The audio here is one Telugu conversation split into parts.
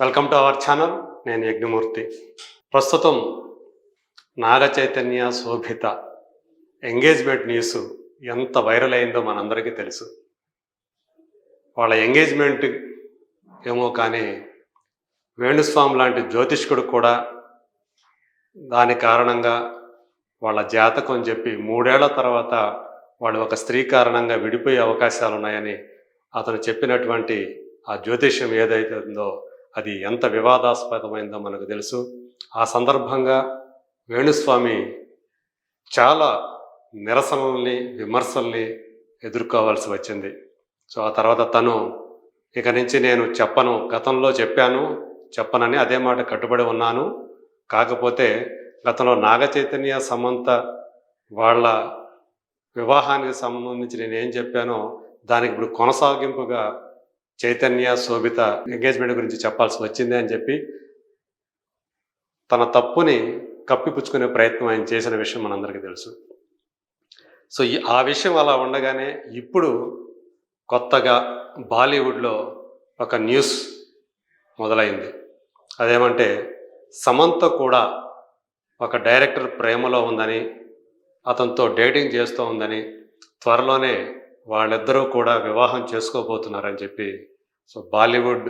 Welcome to our channel. నేను యజ్ఞమూర్తి. ప్రస్తుతం నాగ చైతన్య శోభిత ఎంగేజ్మెంట్ న్యూస్ ఎంత వైరల్ అయిందో మనందరికీ తెలుసు. వాళ్ళ ఎంగేజ్మెంట్ ఏమో కానీ వేణుస్వామి లాంటి జ్యోతిష్కుడు కూడా దాని కారణంగా వాళ్ళ జాతకం చెప్పి మూడేళ్ళ తర్వాత వాళ్ళు ఒక స్త్రీ కారణంగా విడిపోయే అవకాశాలు ఉన్నాయని అతను చెప్పినటువంటి ఆ జ్యోతిష్యం ఏదైతే ఉందో అది ఎంత వివాదాస్పదమైందో మనకు తెలుసు. ఆ సందర్భంగా వేణుస్వామి చాలా నిరసనల్ని విమర్శల్ని ఎదుర్కోవాల్సి వచ్చింది. సో ఆ తర్వాత తను ఇక నుంచి నేను చెప్పను గతంలో చెప్పాను చెప్పనని అదే మాట కట్టుబడి ఉన్నాను. కాకపోతే గతంలో నాగ చైతన్య సమంత వాళ్ళ వివాహానికి సంబంధించి నేను ఏం చెప్పానో దానికి ఇప్పుడు కొనసాగింపుగా చైతన్య శోభిత ఎంగేజ్మెంట్ గురించి చెప్పాల్సి వచ్చింది అని చెప్పి తన తప్పుని కప్పిపుచ్చుకునే ప్రయత్నం ఆయన చేసిన విషయం మనందరికీ తెలుసు. సో ఈ ఆ విషయం అలా ఉండగానే ఇప్పుడు కొత్తగా బాలీవుడ్లో ఒక న్యూస్ మొదలైంది. అదేమంటే సమంత కూడా ఒక డైరెక్టర్ ప్రేమలో ఉందని అతనితో డేటింగ్ చేస్తూ ఉందని త్వరలోనే వాళ్ళిద్దరూ కూడా వివాహం చేసుకోబోతున్నారని చెప్పి సో బాలీవుడ్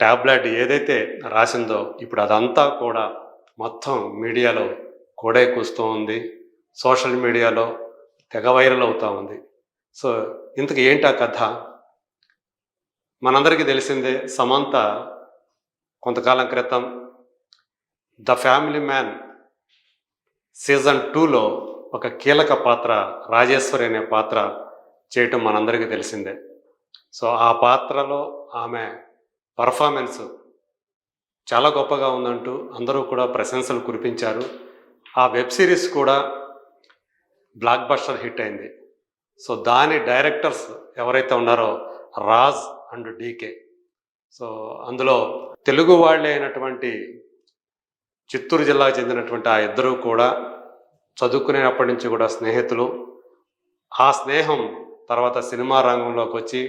ట్యాబ్లెట్ ఏదైతే రాసిందో ఇప్పుడు అదంతా కూడా మొత్తం మీడియాలో కూడా కూస్తూ ఉంది. సోషల్ మీడియాలో తెగ వైరల్ అవుతూ ఉంది. సో ఇంతకు ఏంటి ఆ కథ? మనందరికీ తెలిసిందే సమంత కొంతకాలం క్రితం ద ఫ్యామిలీ మ్యాన్ సీజన్ టూలో ఒక కీలక పాత్ర రాజేశ్వరి అనే పాత్ర చేయటం మనందరికీ తెలిసిందే. సో ఆ పాత్రలో ఆమె పర్ఫార్మెన్స్ చాలా గొప్పగా ఉందంటూ అందరూ కూడా ప్రశంసలు కురిపించారు. ఆ వెబ్ సిరీస్ కూడా బ్లాక్ బస్టర్ హిట్ అయింది. సో దాని డైరెక్టర్స్ ఎవరైతే ఉన్నారో రాజ్ అండ్ డీకే. సో అందులో తెలుగు వాళ్ళే అయినటువంటి చిత్తూరు జిల్లాకు చెందినటువంటి ఆ ఇద్దరు కూడా చదువుకునేటప్పటి నుంచి కూడా స్నేహితులు. ఆ స్నేహం తర్వాత సినిమా రంగంలోకి వచ్చి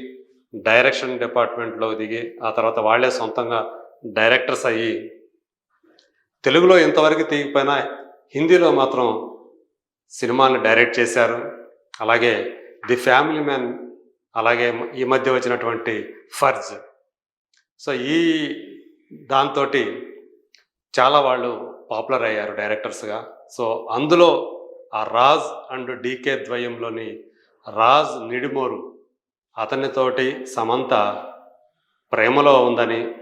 డైరెక్షన్ డిపార్ట్మెంట్లో దిగి ఆ తర్వాత వాళ్ళే సొంతంగా డైరెక్టర్స్ అయ్యి తెలుగులో ఇంతవరకు తీయకపోయినా హిందీలో మాత్రం సినిమాని డైరెక్ట్ చేశారు. అలాగే ది ఫ్యామిలీ మ్యాన్ అలాగే ఈ మధ్య వచ్చినటువంటి ఫర్జ్. సో ఈ దాంతో చాలా వాళ్ళు పాపులర్ అయ్యారు డైరెక్టర్స్గా. సో అందులో ఆ రాజ్ అండ్ డీకే ద్వయంలోని రాజ్ నిడిమోరు. అతనితోటి సమంత ప్రేమలో ఉందని.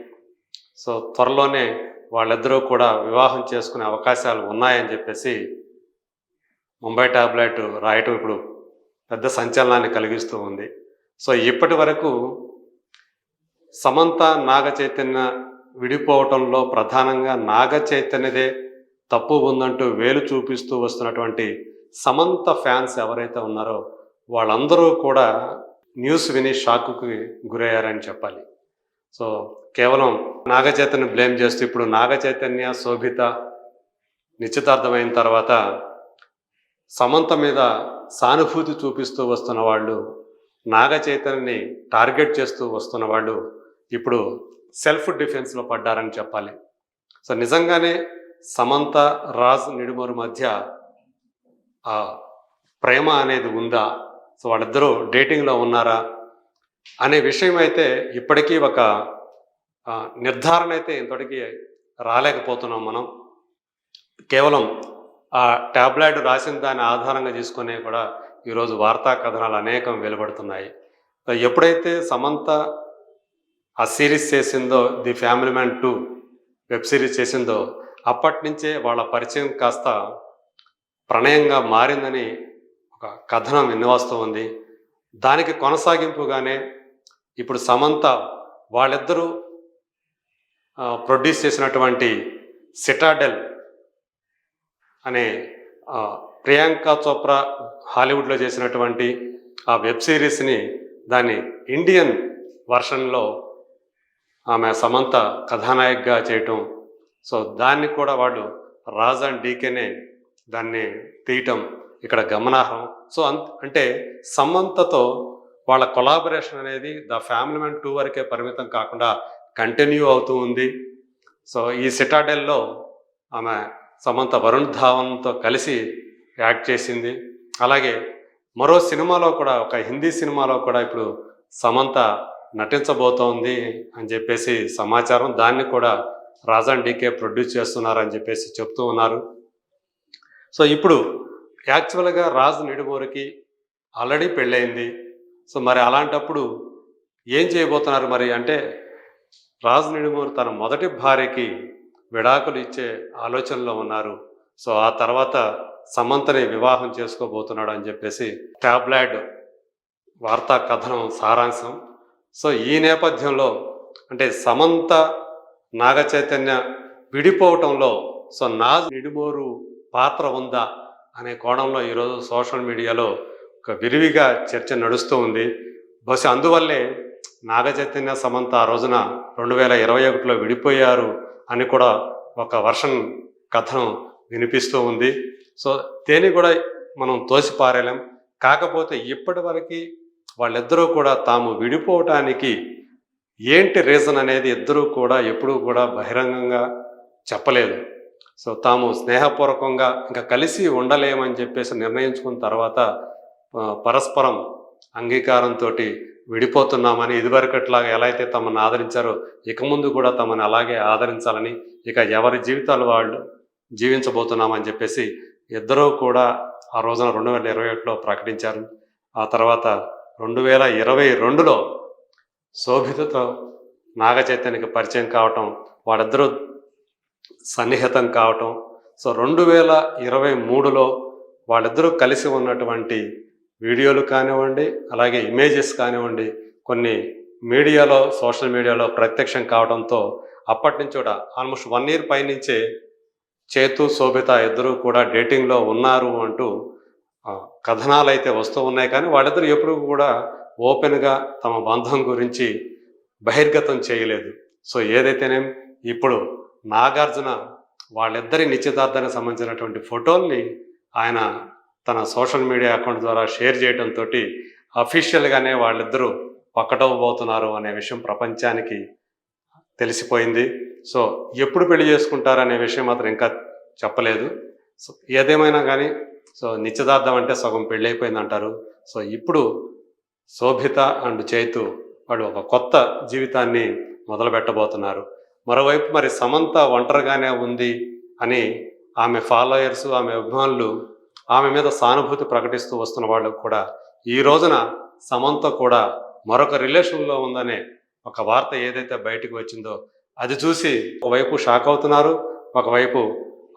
సో త్వరలోనే వాళ్ళిద్దరూ కూడా వివాహం చేసుకునే అవకాశాలు ఉన్నాయని చెప్పేసి ముంబై టాబ్లెట్ రాయటం ఇప్పుడు పెద్ద సంచలనాన్ని కలిగిస్తూ ఉంది. సో ఇప్పటి వరకు సమంత నాగ చైతన్య విడిపోవటంలో ప్రధానంగా నాగ చైతన్యదే తప్పు ఉందంటూ వేలు చూపిస్తూ వస్తున్నటువంటి సమంత ఫ్యాన్స్ ఎవరైతే ఉన్నారో వాళ్ళందరూ కూడా న్యూస్ విని షాక్కి గురయ్యారని చెప్పాలి. సో కేవలం నాగచైతన్య బ్లేమ్ చేస్తూ ఇప్పుడు నాగచైతన్య శోభిత నిశ్చితార్థమైన తర్వాత సమంత మీద సానుభూతి చూపిస్తూ వస్తున్న వాళ్ళు నాగచైతన్యని టార్గెట్ చేస్తూ వస్తున్న వాళ్ళు ఇప్పుడు సెల్ఫ్ డిఫెన్స్లో పడ్డారని చెప్పాలి. సో నిజంగానే సమంత రాజ్ నిడుమరు మధ్య ఆ ప్రేమ అనేది ఉందా? సో వాళ్ళిద్దరూ డేటింగ్లో ఉన్నారా అనే విషయం అయితే ఇప్పటికీ ఒక నిర్ధారణ అయితే ఇంతటికి రాలేకపోతున్నాం మనం. కేవలం ఆ ట్యాబ్లెట్ రాసిన దాన్ని ఆధారంగా తీసుకునే కూడా ఈరోజు వార్తా కథనాలు అనేకం వెలువడుతున్నాయి. ఎప్పుడైతే సమంత ఆ సిరీస్ చేసిందో the family man two web series చేసిందో అప్పటి నుంచే వాళ్ళ పరిచయం కాస్త ప్రణయంగా మారిందని ఒక కథనం వినివస్తూ ఉంది? దానికి కొనసాగింపుగానే ఇప్పుడు సమంత వాళ్ళిద్దరూ ప్రొడ్యూస్ చేసినటువంటి సిటాడెల్ అనే ప్రియాంక చోప్రా హాలీవుడ్లో చేసినటువంటి ఆ వెబ్ సిరీస్ని దాన్ని ఇండియన్ వర్షన్లో ఆమె సమంత కథానాయకగా చేయటం. సో దాన్ని కూడా వాడు రాజ్ అండ్ డీకేనే దాన్ని తీయటం. ఇక్కడ గమనార్హం. సో అంత అంటే సమంతతో వాళ్ళ కొలాబరేషన్ అనేది ద ఫ్యామిలీ మ్యాన్ టూ వరకే పరిమితం కాకుండా కంటిన్యూ అవుతూ ఉంది. సో ఈ సిటాడెల్లో ఆమె సమంత వరుణ్ ధావన్తో కలిసి యాక్ట్ చేసింది. అలాగే మరో సినిమాలో కూడా ఒక హిందీ సినిమాలో కూడా ఇప్పుడు సమంత నటించబోతోంది అని చెప్పేసి సమాచారం దాన్ని కూడా రాజన్ డీకే ప్రొడ్యూస్ చేస్తున్నారని చెప్పేసి చెప్తూ ఉన్నారు. సో ఇప్పుడు యాక్చువల్గా రాజు నిడుమూరికి ఆల్రెడీ పెళ్ళయింది. సో మరి అలాంటప్పుడు ఏం చేయబోతున్నారు మరి? అంటే రాజు నిడుమూరు తన మొదటి భార్యకి విడాకులు ఇచ్చే ఆలోచనలో ఉన్నారు. సో ఆ తర్వాత సమంతని వివాహం చేసుకోబోతున్నాడు అని చెప్పేసి ట్యాబ్లాయిడ్ వార్తా కథనం సారాంశం. సో ఈ నేపథ్యంలో అంటే సమంత నాగచైతన్య విడిపోవటంలో సో నాజ్ నిడుమోరు పాత్ర ఉందా? అనే కోణంలో ఈరోజు సోషల్ మీడియాలో ఒక విరివిగా చర్చ నడుస్తూ ఉంది. బహుశా అందువల్లే నాగ చైతన్య సమంత ఆ రోజున రెండు వేల ఇరవై ఒకటిలో విడిపోయారు అని కూడా ఒక వర్షన్ కథనం వినిపిస్తూ ఉంది. సో దేని కూడా మనం తోసిపారేలేం. కాకపోతే ఇప్పటి వరకు వాళ్ళిద్దరూ కూడా తాము విడిపోవటానికి ఏంటి రీజన్ అనేది ఇద్దరూ కూడా ఎప్పుడూ కూడా బహిరంగంగా చెప్పలేదు. సో తాము స్నేహపూర్వకంగా ఇంకా కలిసి ఉండలేమని చెప్పేసి నిర్ణయించుకున్న తర్వాత పరస్పరం అంగీకారంతో విడిపోతున్నామని ఇదివరకట్లాగా ఎలా అయితే తమను ఆదరించారో ఇక ముందు కూడా తమను అలాగే ఆదరించాలని ఇక ఎవరి జీవితాలు వాళ్ళు జీవించబోతున్నామని చెప్పేసి ఇద్దరూ కూడా ఆ రోజున రెండు వేల ఇరవై ఒకటిలో ప్రకటించారు. ఆ తర్వాత రెండు వేల ఇరవై రెండులో శోభితతో నాగ చైతన్యకి పరిచయం కావటం వాడిద్దరూ సన్నిహితం కావటం. సో రెండు వేల ఇరవై మూడులో వాళ్ళిద్దరూ కలిసి ఉన్నటువంటి వీడియోలు కానివ్వండి అలాగే ఇమేజెస్ కానివ్వండి కొన్ని మీడియాలో సోషల్ మీడియాలో ప్రత్యక్షం కావడంతో అప్పటి నుంచి కూడా ఆల్మోస్ట్ వన్ ఇయర్ పైనుంచే చేతు శోభిత ఇద్దరు కూడా డేటింగ్లో ఉన్నారు అంటూ కథనాలు అయితే వస్తూ ఉన్నాయి. కానీ వాళ్ళిద్దరూ ఎప్పుడు కూడా ఓపెన్గా తమ బంధం గురించి బహిర్గతం చేయలేదు. సో ఏదైతేనేం ఇప్పుడు నాగార్జున వాళ్ళిద్దరి నిశ్చితార్థానికి సంబంధించినటువంటి ఫోటోల్ని ఆయన తన సోషల్ మీడియా అకౌంట్ ద్వారా షేర్ చేయడంతో అఫీషియల్గానే వాళ్ళిద్దరూ పక్కటవబోతున్నారు అనే విషయం ప్రపంచానికి తెలిసిపోయింది. సో ఎప్పుడు పెళ్ళి చేసుకుంటారు అనే విషయం మాత్రం ఇంకా చెప్పలేదు. సో ఏదేమైనా కానీ సో నిశ్చితార్థం అంటే సగం పెళ్ళి అయిపోయింది అంటారు. సో ఇప్పుడు శోభిత అండ్ చైతు వాళ్ళు ఒక కొత్త జీవితాన్ని మొదలుపెట్టబోతున్నారు. మరోవైపు మరి సమంత ఒంటరిగానే ఉంది అని ఆమె ఫాలోయర్స్ ఆమె అభిమానులు ఆమె మీద సానుభూతి ప్రకటిస్తూ వస్తున్న వాళ్ళు కూడా ఈ రోజున సమంత కూడా మరొక రిలేషన్లో ఉందనే ఒక వార్త ఏదైతే బయటకు వచ్చిందో అది చూసి ఒకవైపు షాక్ అవుతున్నారు ఒకవైపు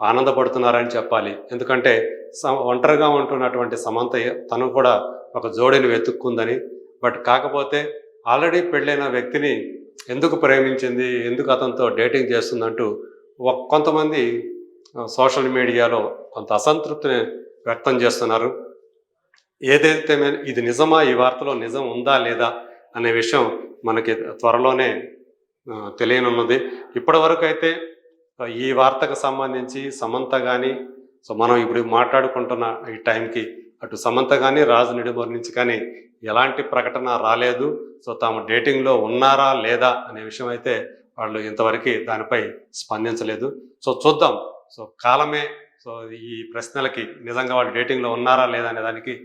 ఆనందపడుతున్నారని చెప్పాలి. ఎందుకంటే ఒంటరిగా ఉంటున్నటువంటి సమంత తను కూడా ఒక జోడిని వెతుక్కుందని. బట్ కాకపోతే ఆల్రెడీ పెళ్ళైన వ్యక్తిని ఎందుకు ప్రేమించింది ఎందుకు అతనితో డేటింగ్ చేస్తుందంటూ ఒక- కొంతమంది సోషల్ మీడియాలో కొంత అసంతృప్తిని వ్యక్తం చేస్తున్నారు. ఏదైతే ఇది నిజమా ఈ వార్తలో నిజం ఉందా లేదా అనే విషయం మనకి త్వరలోనే తెలియనున్నది. ఇప్పటి వరకు అయితే ఈ వార్తకు సంబంధించి సమంత కానీ సో మనం ఇప్పుడు మాట్లాడుకుంటున్న ఈ టైంకి అటు సమంత కానీ రాజు నిడుమూరి నుంచి కానీ ఎలాంటి ప్రకటన రాలేదు. సో తాము డేటింగ్లో ఉన్నారా లేదా అనే విషయం అయితే వాళ్ళు ఇంతవరకు దానిపై స్పందించలేదు. సో చూద్దాం. సో కాలమే. సో ఈ ప్రశ్నలకి నిజంగా వాళ్ళు డేటింగ్లో ఉన్నారా లేదా అనే దానికి